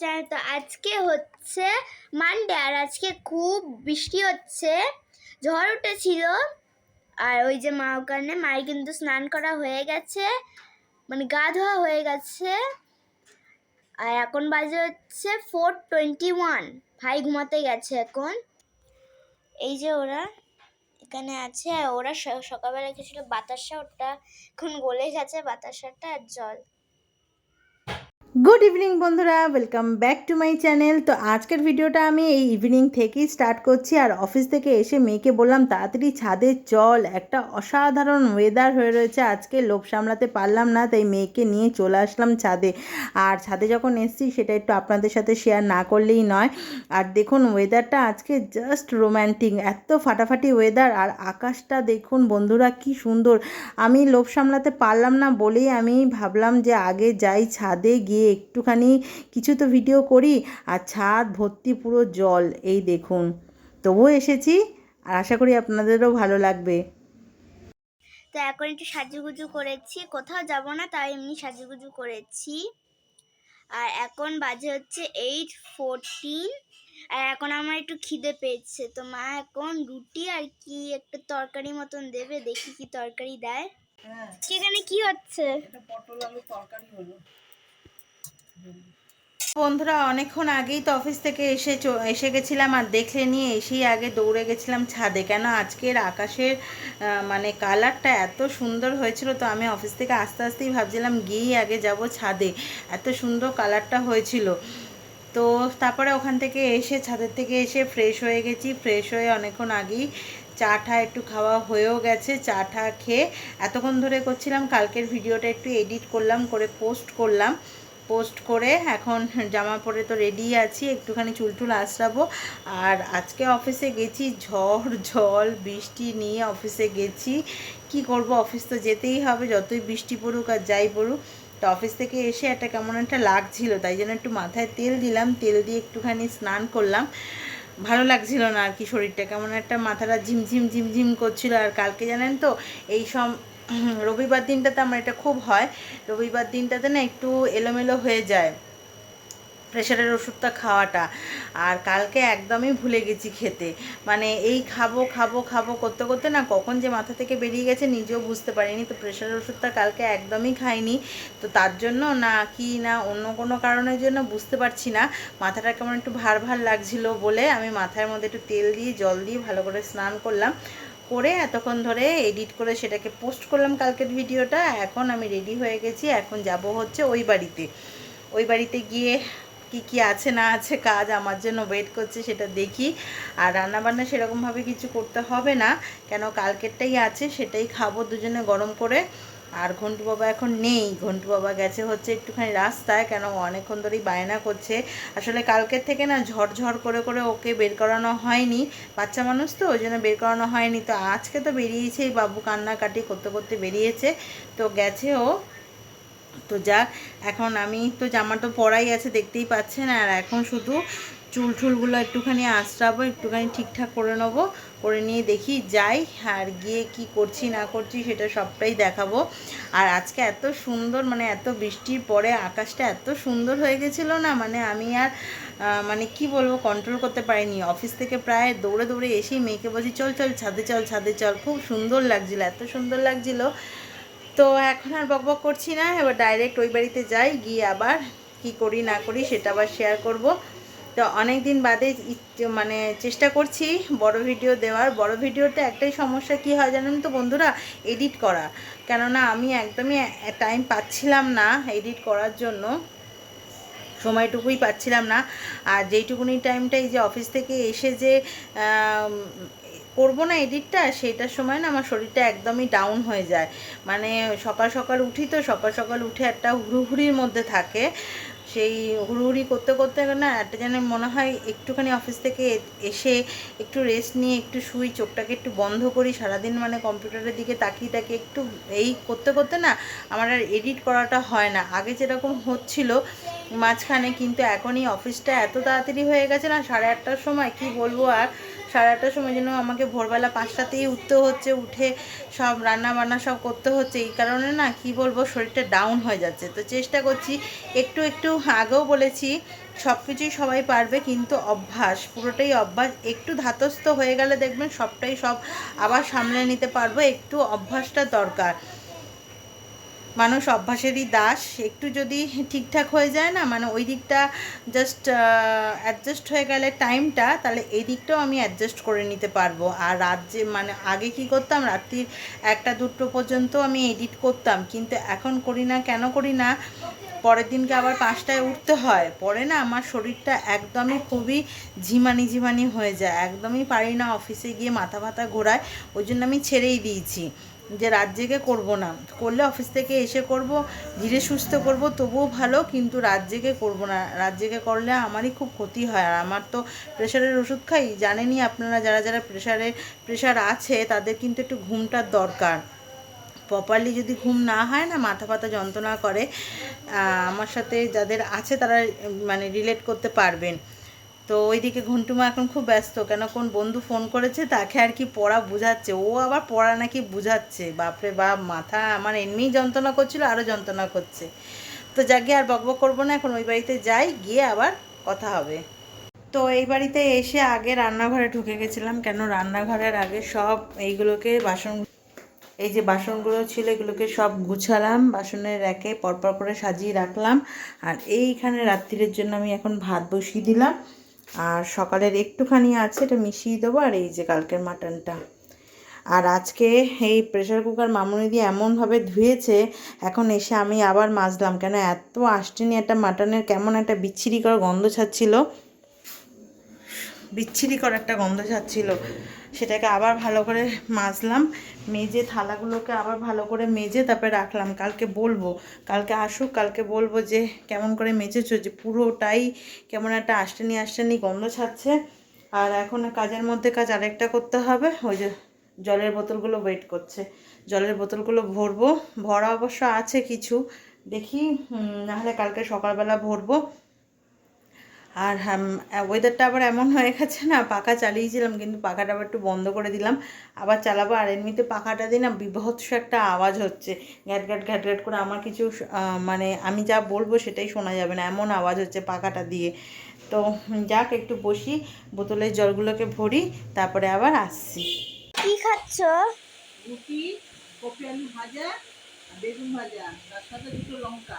Channel তো আজকে হচ্ছে মানডে আর আজকে খুব বৃষ্টি হচ্ছে। ঝড় উঠেছিল। আর ওই যে মা ওখানে মায়ের কিন্তু স্নান করা হয়ে গেছে। মানে গা ধোয়া হয়ে গেছে। আর এখন বাজে হচ্ছে ফোর টোয়েন্টি ওয়ান ভাই ঘুমাতে গেছে এখন। এই যে ওরা এখানে আছে। আর ওরা সকালবেলা খেয়েছিল বাতাসা, ওটা এখন গলে গেছে বাতাসাটা আর জল। গুড ইভিনিং বন্ধুরা welcome back to my channel তো আজকের ভিডিওটা আমি এই ইভিনিং থেকেই স্টার্ট করছি। আর অফিস থেকে এসে মেয়েকে বললাম, তাড়াতাড়ি ছাদের চল, একটা অসাধারণ ওয়েদার হয়ে রয়েছে। আজকে লোভ সামলাতে পারলাম না, তাই মেয়েকে নিয়ে চলে আসলাম ছাদে। আর ছাদে যখন এসেছি, সেটা একটু আপনাদের সাথে শেয়ার না করলেই নয়। আর দেখুন ওয়েদারটা আজকে জাস্ট রোম্যান্টিক এত ফাটাফাটি ওয়েদার আর আকাশটা দেখুন, বন্ধুরা, কি সুন্দর। আমি লোভ সামলাতে পারলাম না বলেই আমি ভাবলাম যে আগে যাই ছাদে গিয়ে একটুখানি কিছু তো ভিডিও করি আর ছাদ ভর্তি পুরো জল এই দেখুন। তবুও এসেছি আর আশা করি আপনাদেরও ভালো লাগবে। তো এখন একটু সাজুগুজু করেছি কোথাও যাব না তাই এমনি সাজুগুজু করেছি। আর এখন বাজে হচ্ছে এইট ফোরটিন আর এখন আমার একটু খিদে পেয়েছে। তো মা এখন রুটি আর কি একটা তরকারি মতন দেবে দেখি কি তরকারি দেয়। সেখানে কি হচ্ছে? বন্ধুরা, অনেকক্ষণ আগেই তো অফিস থেকে এসে এসে গেছিলাম আর দেখলে নিয়ে এসেই আগে দৌড়ে গেছিলাম ছাদে। কেন আজকের আকাশের মানে কালারটা এত সুন্দর হয়েছিল তো আমি অফিস থেকে আস্তে আস্তেই ভাবছিলাম গিয়েই আগে যাব ছাদে। এত সুন্দর কালারটা হয়েছিল। তো তারপরে ওখান থেকে এসে, ছাদের থেকে এসে ফ্রেশ হয়ে গেছি। ফ্রেশ হয়ে অনেকক্ষণ আগেই চা টা একটু খাওয়া হয়েও গেছে চা খেয়ে এতক্ষণ ধরে করছিলাম, কালকের ভিডিওটা একটু এডিট করলাম, করে পোস্ট করলাম। পোস্ট করে এখন জামা পরে তো রেডি আছি, একটুখানি চুল টুল আঁচড়াবো আর আজকে অফিসে গেছি, ঝড়, জল, বৃষ্টি নিয়ে অফিসে গেছি। কি করব অফিস তো যেতেই হবে, যতই বৃষ্টি পড়ুক আর যাই পড়ুক। তো অফিস থেকে এসে একটা কেমন একটা লাগছিল, তাই জন্য একটু মাথায় তেল দিলাম, তেল দিয়ে একটুখানি স্নান করলাম। ভালো লাগছিল না আর কি শরীরটা, কেমন একটা মাথাটা ঝিমঝিম ঝিমঝিম করছিল। আর কালকে জানেন তো, এই সব রবিবার দিনটাতে আমার এটা খুব হয়। রবিবার দিনটাতে না একটু এলোমেলো হয়ে যায়। প্রেশারের ওষুধটা খাওয়াটা। আর কালকে একদমই ভুলে গেছি খেতে। মানে এই খাব খাব খাব করতে করতে না কখন যে মাথা থেকে বেরিয়ে গেছে নিজেও বুঝতে পারিনি। তো প্রেশারের ওষুধটা কালকে একদমই খাইনি। তো তার জন্য না কি না অন্য কোনো কারণের জন্য বুঝতে পারছি না। মাথাটা কেমন একটু ভার ভার লাগছিল বলে আমি মাথার মধ্যে একটু তেল দিয়ে, জল দিয়ে ভালো করে স্নান করলাম। করে এতক্ষণ ধরে এডিট করে সেটাকে পোস্ট করলাম কালকের ভিডিওটা এখন আমি রেডি হয়ে গেছি, এখন যাব হচ্ছে ওই বাড়িতে। ওই বাড়িতে গিয়ে কি কি আছে না আছে কাজ আমার জন্য ওয়েট করছে সেটা দেখি। আর রান্নাবান্না সেরকমভাবে কিছু করতে হবে না, কেন কালকেরটাই আছে, সেটাই খাব দুজনে গরম করে। আর ঘন্টু বাবা এখন নেই। ঘন্টু বাবা গেছে হচ্ছে একটুখানি রাস্তায়, কেন অনেকক্ষণ ধরেই বায়না করছে। আসলে কালকের থেকে না ঝড়ঝড় করে করে ওকে বের করানো হয়নি। বাচ্চা মানুষ তো, ওই জন্য বের করানো হয়নি। তো আজকে তো বেরিয়েছে, এই বাবু কান্নাকাটি করতে করতে বেরিয়েছে। তো গেছে ও। তো যা এখন আমি তো জামা তো পরাই আছে, দেখতেই পাচ্ছেন। আর এখন শুধু চুল টুলগুলো একটুখানি আঁচড়াবো, একটুখানি ঠিকঠাক করে নেব। করে নিয়ে দেখি যাই আর গিয়ে কি করছি না করছি সেটা সবটাই দেখাবো। আর আজকে এত সুন্দর মানে এত বৃষ্টির পরে আকাশটা এত সুন্দর হয়ে গেছিল না মানে আমি আর মানে কি বলব কন্ট্রোল করতে পারিনি। অফিস থেকে প্রায় দৌড়ে দৌড়ে এসেই মেয়েকে বলছি, চল চল, ছাদে চল ছাদে চল। খুব সুন্দর লাগছিল, এত সুন্দর লাগছিল। তো এখন আর বকবক করছি না, এবার ডাইরেক্ট ওই বাড়িতে যাই, গিয়ে আবার কি করি না করি সেটা আবার শেয়ার করব। তো অনেক দিন বাদে মানে চেষ্টা করছি বড় ভিডিও দেওয়ার। বড় ভিডিওতে একটাই সমস্যা কি হয় জানেন তো বন্ধুরা? এডিট করা। কেননা আমি একদমই টাইম পাচ্ছিলাম না এডিট করার জন্য। সময়টুকুই পাচ্ছিলাম না। আর যেইটুকুনি টাইমটাই যে অফিস থেকে এসে যে করব না এডিটটা সেটার সময় না আমার শরীরটা একদমই ডাউন হয়ে যায়। মানে সকাল সকাল উঠি তো সকাল সকাল উঠে একটা হুড়ুহুড়ির মধ্যে থাকে। সেই হুড়ুহুড়ি করতে করতে না একটা যেন মনে হয় একটুখানি অফিস থেকে এসে একটু রেস্ট নিয়ে একটু শুই, চোখটাকে একটু বন্ধ করি, সারাদিন মানে কম্পিউটারের দিকে তাকিয়ে তাকিয়ে একটু এই করতে করতে না আমার আর এডিট করাটা হয় না। আগে যেরকম হচ্ছিল মাঝখানে কিন্তু এখনই অফিসটা এত তাড়াতাড়ি হয়ে গেছে না সাড়ে আটটার সময়, কি বলব আর? সাড়ে আটটার সময় যেন আমাকে ভোরবেলা পাঁচটাতেই উঠতে হচ্ছে, উঠে সব রান্না বান্না সব করতে হচ্ছে, এই কারণে না কি বলব শরীরটা ডাউন হয়ে যাচ্ছে। তো চেষ্টা করছি, একটু একটু আগেও বলেছি সব কিছুই সবাই পারবে কিন্তু অভ্যাস, পুরোটাই অভ্যাস, একটু ধাতস্থ হয়ে গেলে দেখবেন সবটাই সব আবার সামলে নিতে পারব, একটু অভ্যাসটা দরকার। মানুষ অভ্যাসেরই দাস, একটু যদি ঠিকঠাক হয়ে যায় না মানে ওই দিকটা জাস্ট অ্যাডজাস্ট হয়ে গেলে টাইমটা তাহলে এই দিকটাও আমি অ্যাডজাস্ট করে নিতে পারব। আর রাত যে মানে আগে কি করতাম, রাত্রির একটা দুটো পর্যন্ত আমি এডিট করতাম। কিন্তু এখন করি না, কেন করি না? পরের দিনকে আবার পাঁচটায় উঠতে হয়। পরে না, আমার শরীরটা একদমই খুবই ঝিমানি ঝিমানি হয়ে যায়। একদমই পারি না, অফিসে গিয়ে মাথা মাথা ঘোরায়। ওই জন্য আমি ছেড়েই দিয়েছি। যে রাত জেগে করব না। করলে অফিস থেকে এসে করব, ধীরে সুস্থ করব, তবুও ভালো, কিন্তু রাত জেগে করব না। রাত জেগে করলে আমারই খুব ক্ষতি হয়। আর আমার তো প্রেশারের ওষুধ খাই। জানেনই আপনারা যারা যারা প্রেশারে প্রেশার আছে, তাদের কিন্তু একটু ঘুমটার দরকার। প্রপারলি যদি ঘুম না হয় না, মাথা ব্যথা যন্ত্রণা করে আমার সাথে যাদের আছে তারা মানে রিলেট করতে পারবেন। তো ওইদিকে ঘন্টুমা এখন খুব ব্যস্ত, কেন কোন বন্ধু ফোন করেছে তাকে আর কি পড়া বুঝাচ্ছে, ও আবার পড়া নাকি বুঝাচ্ছে, বাপরে বাপ, মাথা আমার এমনিই যন্ত্রণা করছিল আরও যন্ত্রণা করছে। তো যাকে আর বকবক করব না, এখন ওই বাড়িতে যাই, গিয়ে আবার কথা হবে। তো এই বাড়িতে এসে আগে রান্নাঘরে ঢুকে গেছিলাম, কেন রান্নাঘরের আগে সব এইগুলোকে বাসন, এই যে বাসনগুলো ছিল এগুলোকে সব গুছালাম, বাসনের র্যাকে পরপর করে সাজিয়ে রাখলাম, আর এইখানে রাত্রিরের জন্য আমি এখন ভাত বসিয়ে দিলাম। আর সকালের একটুখানি আছে, এটা মিশিয়ে দেবো আর এই যে কালকের মাটনটা। আর আজকে এই প্রেশার কুকার মামুনি দিয়ে এমনভাবে ধুয়েছে, এখন এসে আমি আবার মাজলাম কেন এত আষ্টিনি একটা মাটনের কেমন একটা বিচ্ছিরি করা গন্ধ ছাড়ছিল। বিচ্ছিরি করা একটা গন্ধ ছাড়ছিল। সেটাকে আবার ভালো করে মাজলাম, মেজে থালাগুলোকে আবার ভালো করে মেজে তারপরে রাখলাম। কালকে বলব, কালকে আসুক, কালকে বলব যে কেমন করে মেজেছো, যে পুরোটাই কেমন একটা আষ্টেনি আষ্টেনি গন্ধ ছাড়ছে। আর এখন কাজের মধ্যে কাজ আরেকটা করতে হবে, ওই যে জলের বোতলগুলো ওয়েট করছে। জলের বোতলগুলো ভরবো, ভরা অবশ্য আছে কিছু, দেখি নাহলে কালকে সকালবেলা ভরবো। আর ওয়েদারটা আবার এমন হয়ে গেছে না পাখা চালিয়েছিলাম কিন্তু পাখাটা আবার একটু বন্ধ করে দিলাম। আবার চালাবো আর এমনিতে পাখাটা দিয়ে না বিভৎস একটা আওয়াজ হচ্ছে। ঘ্যাট ঘ্যাট ঘ্যাট ঘ্যাট করে আমার কিছু মানে আমি যা বলব সেটাই শোনা যাবে না এমন আওয়াজ হচ্ছে পাখাটা দিয়ে। তো যাক একটু বসি বোতলের জলগুলোকে ভরি তারপরে আবার আসছি। কি খাচ্ছ? রুটি কপি আলু ভাজা বেগুন ভাজা তার সাথে দুটো লঙ্কা।